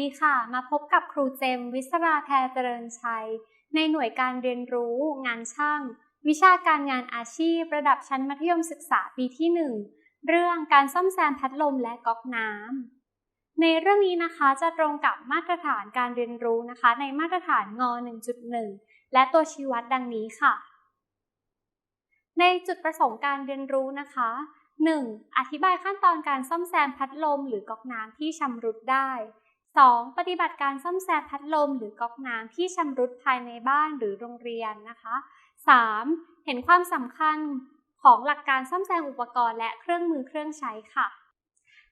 ดีค่ะ มาพบกับครูเจมส์วิศราแพรเจริญชัย ในหน่วยการเรียนรู้งานช่าง วิชาการงานอาชีพ ระดับชั้นมัธยมศึกษาปีที่ 1 เรื่องการซ่อมแซมพัดลมและก๊อกน้ำ ในเรื่องนี้นะคะจะตรงกับมาตรฐานการเรียนรู้นะคะ ในมาตรฐานง 1.1 และตัวชี้วัดดังนี้ค่ะ ในจุดประสงค์การเรียนรู้นะคะ 1. อธิบายขั้นตอนการซ่อมแซมพัดลมหรือก๊อกน้ำที่ชำรุดได้ 2. ปฏิบัติการซ่อมแซมพัดลมหรือก๊อกน้ำที่ชำรุดภายในบ้านหรือโรงเรียนนะคะ 3. เห็นความสำคัญของหลักการซ่อมแซมอุปกรณ์และเครื่องมือเครื่องใช้ค่ะ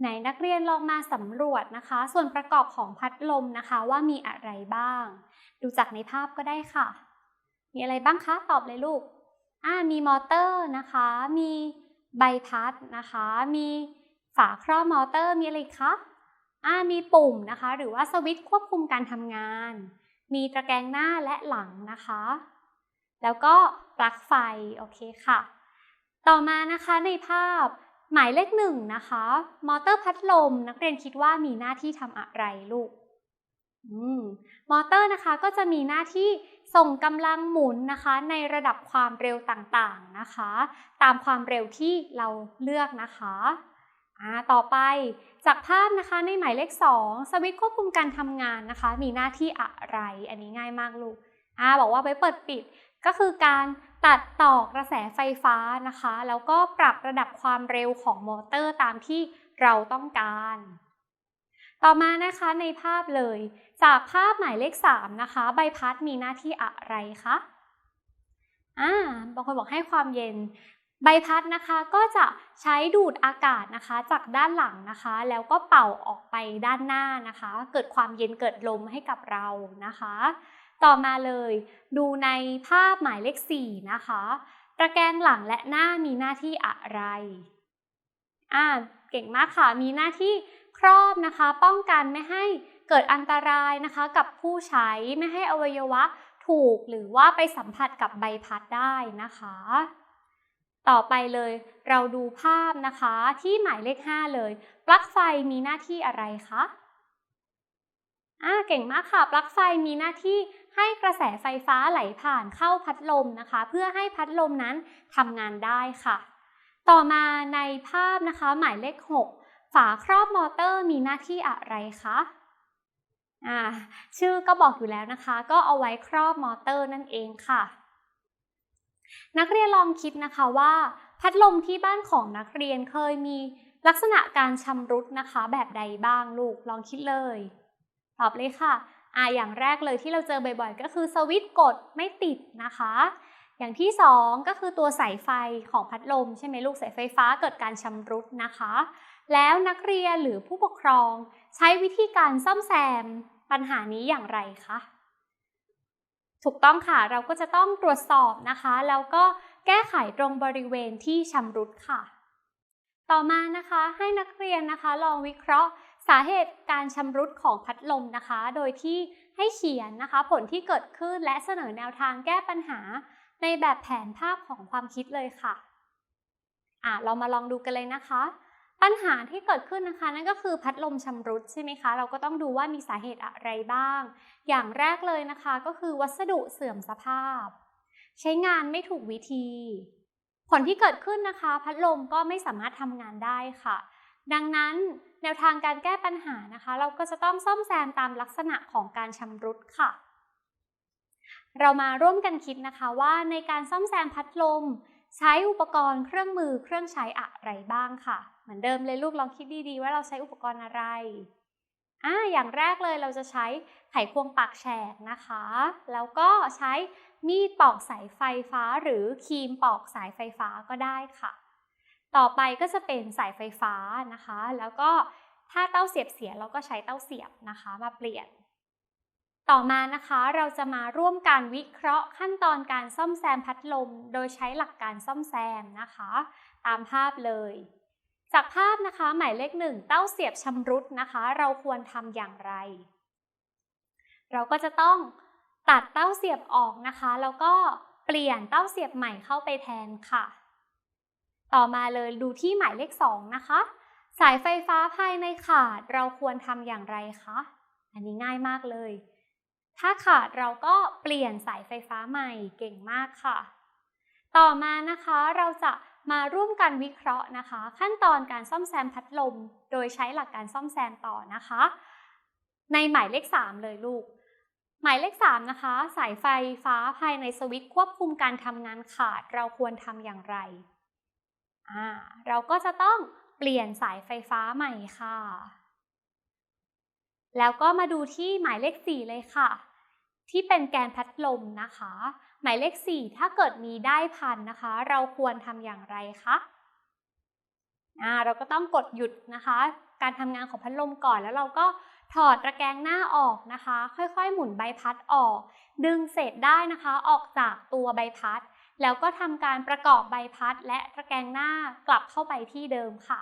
ไหนนักเรียนลองมาสำรวจนะคะ ส่วนประกอบของพัดลมนะคะว่ามีอะไรบ้าง ดูจากในภาพก็ได้ค่ะ มีอะไรบ้างคะ ตอบเลยลูกอ่ามีมอเตอร์นะคะ มีใบพัดนะคะ มีฝาครอบมอเตอร์มีอะไรคะ มีปุ่มนะคะ หรือว่าสวิตช์ควบคุมการทำงาน มีตะแกรงหน้าและหลังนะคะ แล้วก็ปลั๊กไฟ โอเคค่ะ ต่อมานะคะในภาพหมายเลขหนึ่งนะคะ มอเตอร์พัดลม นักเรียนคิดว่ามีหน้าที่ทำอะไรลูกอมมอเตอร์นะคะก็จะมีหน้าที่ส่งกำลังหมุนนะคะ ในระดับความเร็วต่างๆนะคะ ตามความเร็วที่เราเลือกนะคะ ต่อไปจากภาพนะคะในหมายเลข 2 สวิตช์ควบคุมการทำงานนะคะ มีหน้าที่อะไร อันนี้ง่ายมากลูกอ่าบอกว่าไว้เปิดปิดก็คือการตัดต่อกระแสไฟฟ้านะคะ แล้วก็ปรับระดับความเร็วของมอเตอร์ตามที่เราต้องการ ต่อมานะคะในภาพเลย จากภาพหมายเลข 3 นะคะ ใบพัดมีหน้าที่อะไรคะอ่าบางคนบอกให้ความเย็น ใบพัดนะคะก็จะใช้ดูดอากาศนะคะจากด้านหลังนะคะ แล้วก็เป่าออกไปด้านหน้านะคะ เกิดความเย็นเกิดลมให้กับเรานะคะ ต่อมาเลยดูในภาพหมายเลข 4 นะคะตะแกรงหลังและหน้ามีหน้าที่อะไรอ่าเก่งมากค่ะมีหน้าที่ครอบนะคะ ป้องกันไม่ให้เกิดอันตรายนะคะ กับผู้ใช้ไม่ให้อวัยวะถูกหรือว่าไปสัมผัสกับใบพัดได้นะคะ ต่อไปเลยเราดูภาพนะคะที่หมายเลข 5 เลย ปลั๊กไฟมีหน้าที่อะไรคะอ่าเก่งมากค่ะ ปลั๊กไฟมีหน้าที่ให้กระแสไฟฟ้าไหลผ่านเข้าพัดลมนะคะ เพื่อให้พัดลมนั้นทำงานได้ค่ะ ต่อมาในภาพนะคะ หมายเลข 6 ฝาครอบมอเตอร์มีหน้าที่อะไรคะอ่าชื่อก็บอกอยู่แล้วนะคะ ก็เอาไว้ครอบมอเตอร์นั่นเองค่ะ นักเรียนลองคิดนะคะว่า พัดลมที่บ้านของนักเรียนเคยมีลักษณะการชำรุดนะคะ แบบใดบ้างลูกลองคิดเลยตอบเลยค่ะอ่าอย่างแรกเลยที่เราเจอบ่อยๆ ก็คือสวิตช์กดไม่ติดนะคะ อย่างที่สองก็คือตัวสายไฟของพัดลม ใช่ไหมลูกสายไฟฟ้าเกิดการชำรุดนะคะ แล้วนักเรียนหรือผู้ปกครองใช้วิธีการซ่อมแซมปัญหานี้อย่างไรคะ ถูกต้องค่ะ เราก็จะต้องตรวจสอบนะคะ แล้วก็แก้ไขตรงบริเวณที่ชำรุดค่ะ ต่อมานะคะให้นักเรียนนะคะ ลองวิเคราะห์สาเหตุการชำรุดของพัดลมนะคะ โดยที่ให้เขียนนะคะ ผลที่เกิดขึ้นและเสนอแนวทางแก้ปัญหา ในแบบแผนภาพของความคิดเลยค่ะอะ เรามาลองดูกันเลยนะคะ ปัญหาที่เกิดขึ้นนะคะนั่นก็คือพัดลมชำรุดใช่ไหมคะ เราก็ต้องดูว่ามีสาเหตุอะไรบ้าง อย่างแรกเลยนะคะก็คือวัสดุเสื่อมสภาพ ใช้งานไม่ถูกวิธี ผลที่เกิดขึ้นนะคะ พัดลมก็ไม่สามารถทำงานได้ค่ะ ดังนั้นแนวทางการแก้ปัญหานะคะ เราก็จะต้องซ่อมแซมตามลักษณะของการชำรุดค่ะ เรามาร่วมกันคิดนะคะว่าในการซ่อมแซมพัดลม ใช้อุปกรณ์เครื่องมือเครื่องใช้อะไรบ้างค่ะ เหมือนเดิมเลยลูกลองคิดดีๆ ว่าเราใช้อุปกรณ์อะไรอ่าอย่างแรกเลยเราจะใช้ไขควงปากแฉกนะคะ แล้วก็ใช้มีดปอกสายไฟฟ้าหรือครีมปอกสายไฟฟ้าก็ได้ค่ะ ต่อไปก็จะเป็นสายไฟฟ้านะคะ แล้วก็ถ้าเต้าเสียบเสียเราก็ใช้เต้าเสียบนะคะมาเปลี่ยน ต่อมานะคะเราจะมาร่วมการวิเคราะห์ขั้นตอนการซ่อมแซมพัดลม โดยใช้หลักการซ่อมแซมนะคะ ตามภาพเลย จากภาพนะคะหมายเลขหนึ่งเต้าเสียบชำรุดนะคะ เราควรทำอย่างไร เราก็จะต้องตัดเต้าเสียบออกนะคะ แล้วก็เปลี่ยนเต้าเสียบใหม่เข้าไปแทนค่ะ ต่อมาเลยดูที่หมายเลข2นะคะ สายไฟฟ้าภายในขาดเราควรทำอย่างไรคะ อันนี้ง่ายมากเลย ถ้าขาดเราก็เปลี่ยนสายไฟฟ้าใหม่เก่งมากค่ะ ต่อมานะคะเราจะ มาร่วมกันวิเคราะห์นะคะ ขั้นตอนการซ่อมแซมพัดลม โดยใช้หลักการซ่อมแซมต่อนะคะ ในหมายเลข 3 เลยลูก หมายเลข 3 นะคะ สายไฟฟ้าภายในสวิตช์ควบคุมการทำงานขาด เราควรทำอย่างไรอ่าเราก็จะต้องเปลี่ยนสายไฟฟ้าใหม่ค่ะ แล้วก็มาดูที่หมายเลข 4 เลยค่ะ ที่เป็นแกนพัดลมนะคะ หมายเลข 4 ถ้าเกิดมีได้พันนะคะ เราควรทำอย่างไรคะเราก็ต้องกดหยุดนะคะ การทำงานของพัดลมก่อนแล้วเราก็ถอดตะแกรงหน้าออกนะคะ ค่อยๆ หมุนใบพัดออก ดึงเศษได้นะคะ ออกจากตัวใบพัด แล้วก็ทำการประกอบใบพัด และตะแกรงหน้ากลับเข้าไปที่เดิมค่ะ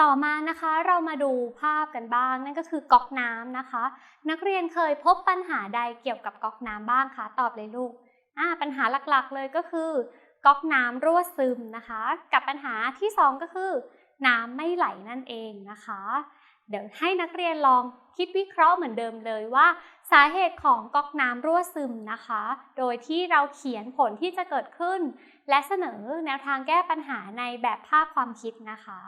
ต่อมานะคะเรามาดูภาพกันบ้าง นั่นก็คือก๊อกน้ำนะคะ นักเรียนเคยพบปัญหาใดเกี่ยวกับก๊อกน้ำบ้างคะตอบเลยลูก อ่าปัญหาหลักๆเลยก็คือก๊อกน้ำรั่วซึมนะคะ กับปัญหาที่ 2 ก็คือ น้ำไม่ไหลนั่นเองนะคะ เดี๋ยวให้นักเรียนลองคิดวิเคราะห์เหมือนเดิมเลยว่า สาเหตุของก๊อกน้ำรั่วซึมนะคะ โดยที่เราเขียนผลที่จะเกิดขึ้น และเสนอแนวทางแก้ปัญหาในแบบภาพความคิดนะคะ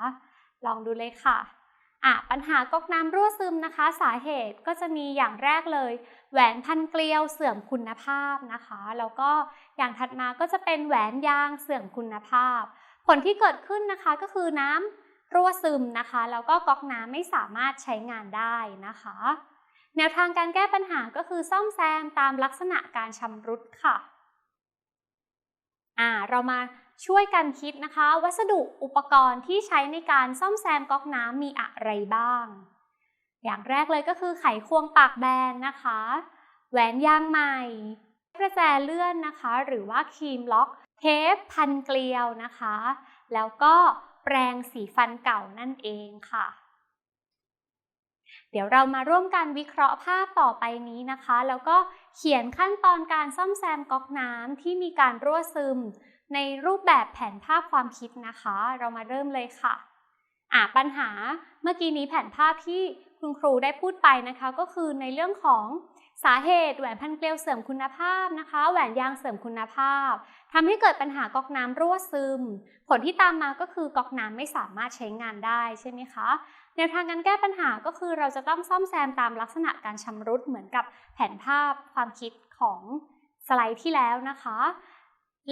ลองดูเลยค่ะ อะปัญหาก๊อกน้ำรั่วซึมนะคะ สาเหตุก็จะมีอย่างแรกเลย แหวนพันเกลียวเสื่อมคุณภาพนะคะ แล้วก็อย่างถัดมาก็จะเป็นแหวนยางเสื่อมคุณภาพ ผลที่เกิดขึ้นนะคะก็คือน้ำรั่วซึมนะคะแล้วก็ก๊อกน้ำไม่สามารถใช้งานได้นะคะ แนวทางการแก้ปัญหาก็คือซ่อมแซมตามลักษณะการชำรุดค่ะอ่าเรามา ช่วยกันคิดนะคะ วัสดุอุปกรณ์ที่ใช้ในการซ่อมแซมก๊อกน้ำมีอะไรบ้าง อย่างแรกเลยก็คือไขควงปากแบนนะคะ แหวนยางใหม่ประแจเลื่อนนะคะ หรือว่าครีมล็อก เทปพันเกลียวนะคะ แล้วก็แปรงสีฟันเก่านั่นเองค่ะ เดี๋ยวเรามาร่วมกันวิเคราะห์ภาพต่อไปนี้นะคะ แล้วก็เขียนขั้นตอนการซ่อมแซมก๊อกน้ำที่มีการรั่วซึม ในรูปแบบแผนภาพความคิดนะคะ เรามาเริ่มเลยค่ะอ่าปัญหาเมื่อกี้นี้แผนภาพที่คุณครูได้พูดไปนะคะ ก็คือในเรื่องของสาเหตุแหวนพันเกลียวเสื่อมคุณภาพนะคะ แหวนยางเสื่อมคุณภาพทำให้เกิดปัญหาก๊อกน้ำรั่วซึม ผลที่ตามมาก็คือก๊อกน้ำไม่สามารถใช้งานได้ใช่ไหมคะแนวทางการแก้ปัญหาก็คือเราจะต้องซ่อมแซมตามลักษณะการชำรุดเหมือนกับแผนภาพความคิดของสไลด์ที่แล้วนะคะ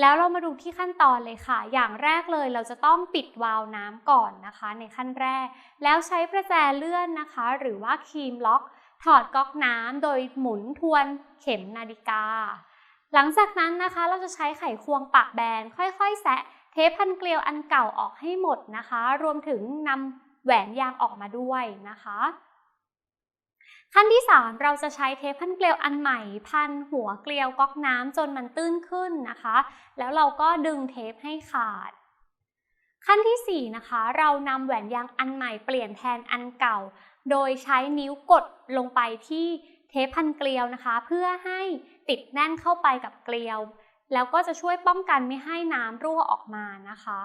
แล้วเรามาดูที่ขั้นตอนเลยค่ะ อย่างแรกเลยเราจะต้องปิดวาล์วน้ำก่อนนะคะ ในขั้นแรก แล้วใช้ประแจเลื่อนนะคะ หรือว่าครีมล็อก ถอดก๊อกน้ำโดยหมุนทวนเข็มนาฬิกา หลังจากนั้นนะคะ เราจะใช้ไขควงปากแบนค่อยๆ แซะเทปพันเกลียวอันเก่าออกให้หมดนะคะ รวมถึงนำแหวนยางออกมาด้วยนะคะ ขั้นที่ 3 เราจะใช้เทปพันเกลียวอันใหม่ พันหัวเกลียวก๊อกน้ำจนมันตื้นขึ้นนะคะ แล้วเราก็ดึงเทปให้ขาด ขั้นที่ 4 นะคะ เรานำแหวนยางอันใหม่เปลี่ยนแทนอันเก่า โดยใช้นิ้วกดลงไปที่เทปพันเกลียวนะคะ เพื่อให้ติดแน่นเข้าไปกับเกลียว แล้วก็จะช่วยป้องกันไม่ให้น้ำรั่วออกมานะคะ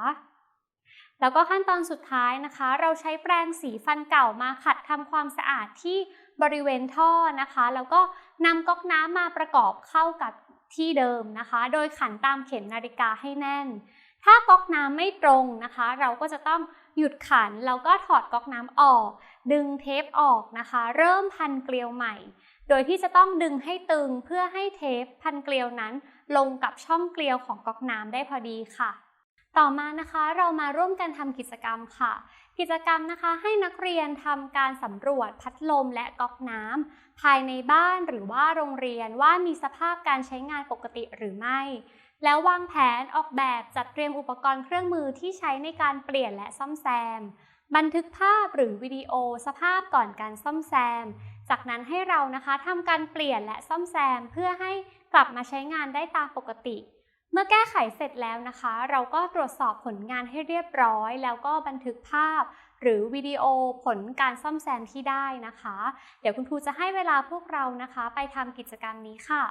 แล้วก็ขั้นตอนสุดท้ายนะคะ เราใช้แปรงสีฟันเก่ามาขัดทำความสะอาดที่ บริเวณท่อนะคะ แล้วก็นำก๊อกน้ำมาประกอบเข้ากับที่เดิมนะคะ โดยขันตามเข็มนาฬิกาให้แน่น ถ้าก๊อกน้ำไม่ตรงนะคะ เราก็จะต้องหยุดขันแล้วก็ถอดก๊อกน้ำออก ดึงเทปออกนะคะ เริ่มพันเกลียวใหม่ โดยที่จะต้องดึงให้ตึงเพื่อให้เทปพันเกลียวนั้น ลงกับช่องเกลียวของก๊อกน้ำได้พอดีค่ะ ต่อมานะคะเรามาร่วมกันทำกิจกรรมค่ะ กิจกรรมนะคะให้นักเรียนทำการสำรวจพัดลมและก๊อกน้ำภายในบ้านหรือว่าโรงเรียนว่ามีสภาพการใช้งานปกติหรือไม่ แล้ววางแผนออกแบบจัดเตรียมอุปกรณ์เครื่องมือที่ใช้ในการเปลี่ยนและซ่อมแซม บันทึกภาพหรือวิดีโอสภาพก่อนการซ่อมแซม จากนั้นให้เรานะคะทำการเปลี่ยนและซ่อมแซมเพื่อให้กลับมาใช้งานได้ตามปกติ เมื่อแก้ไขเสร็จแล้วนะคะ เราก็ตรวจสอบผลงานให้เรียบร้อย แล้วก็บันทึกภาพ หรือวิดีโอผลการซ่อมแซมที่ได้นะคะ เดี๋ยวคุณครูจะให้เวลาพวกเรานะคะ ไปทำกิจกรรมนี้ค่ะ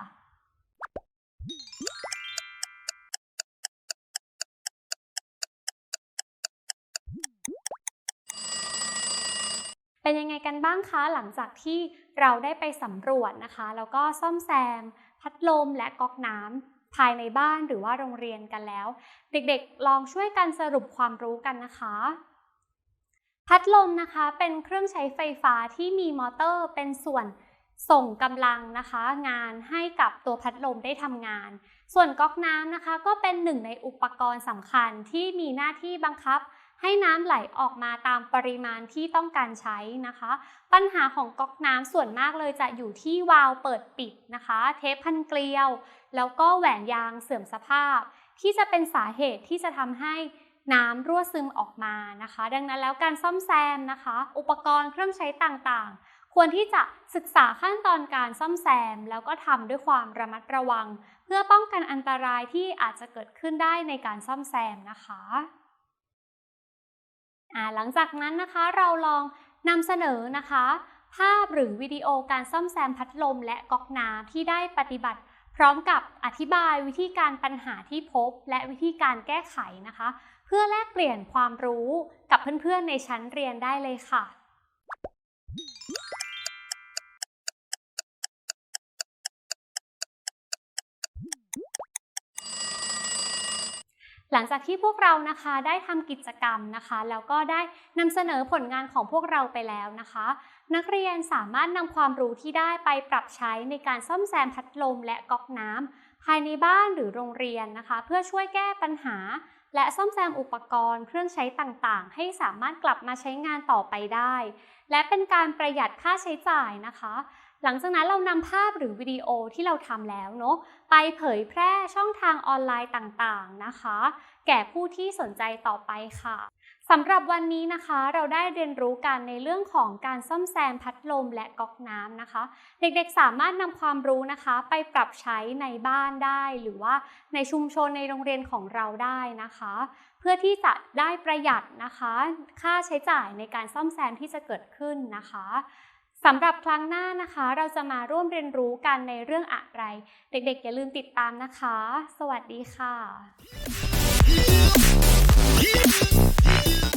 เป็นยังไงกันบ้างคะหลังจากที่เราได้ไปสำรวจนะคะ แล้วก็ซ่อมแซม พัดลมและก๊อกน้ำ ภายในบ้านหรือว่าโรงเรียนกันแล้ว เด็กๆ ลองช่วยกันสรุปความรู้กันนะคะ พัดลมนะคะเป็นเครื่องใช้ไฟฟ้าที่มีมอเตอร์เป็นส่วนส่งกำลังนะคะ งานให้กับตัวพัดลมได้ทำงาน ส่วนก๊อกน้ำนะคะ ก็เป็นหนึ่งในอุปกรณ์สำคัญที่มีหน้าที่บังคับ ให้น้ำไหลออกมาตามปริมาณที่ต้องการใช้นะคะ ปัญหาของก๊อกน้ำส่วนมากเลยจะอยู่ที่วาล์วเปิดปิดนะคะ เทปพันเกลียว แล้วก็แหวนยางเสื่อมสภาพ ที่จะเป็นสาเหตุที่จะทำให้น้ำรั่วซึมออกมานะคะ ดังนั้นแล้วการซ่อมแซมนะคะ อุปกรณ์เครื่องใช้ต่างๆ ควรที่จะศึกษาขั้นตอนการซ่อมแซม แล้วก็ทำด้วยความระมัดระวัง เพื่อป้องกันอันตรายที่อาจจะเกิดขึ้นได้ในการซ่อมแซมนะคะหลังจากนั้นนะคะเราลองนำเสนอนะคะ ภาพหรือวิดีโอการซ่อมแซมพัดลมและก๊อกน้ำที่ได้ปฏิบัติ พร้อมกับอธิบายวิธีการปัญหาที่พบ และวิธีการแก้ไขนะคะ เพื่อแลกเปลี่ยนความรู้กับเพื่อนๆในชั้นเรียนได้เลยค่ะ หลังจากที่พวกเรานะคะได้ทำกิจกรรมนะคะ แล้วก็ได้นำเสนอผลงานของพวกเราไปแล้วนะคะ นักเรียนสามารถนำความรู้ที่ได้ไปปรับใช้ในการซ่อมแซมพัดลมและก๊อกน้ำภายในบ้านหรือโรงเรียนนะคะ เพื่อช่วยแก้ปัญหา และซ่อมแซมอุปกรณ์ เครื่องใช้ต่างๆ ให้สามารถกลับมาใช้งานต่อไปได้ และเป็นการประหยัดค่าใช้จ่ายนะคะ หลังจากนั้นเรานำภาพหรือวิดีโอที่เราทำแล้วเนาะไปเผยแพร่ช่องทางออนไลน์ต่างๆนะคะ แก่ผู้ที่สนใจต่อไปค่ะ สำหรับวันนี้นะคะเราได้เรียนรู้กันในเรื่องของการซ่อมแซมพัดลมและก๊อกน้ำนะคะ เด็กๆสามารถนำความรู้นะคะ ไปปรับใช้ในบ้านได้ หรือว่าในชุมชนในโรงเรียนของเราได้นะคะ เพื่อที่จะได้ประหยัดนะคะ ค่าใช้จ่ายในการซ่อมแซมที่จะเกิดขึ้นนะคะสำหรับครั้งหน้านะคะ เราจะมาร่วมเรียนรู้กันในเรื่องอะไร เด็กๆ อย่าลืมติดตามนะคะ สวัสดีค่ะ Music.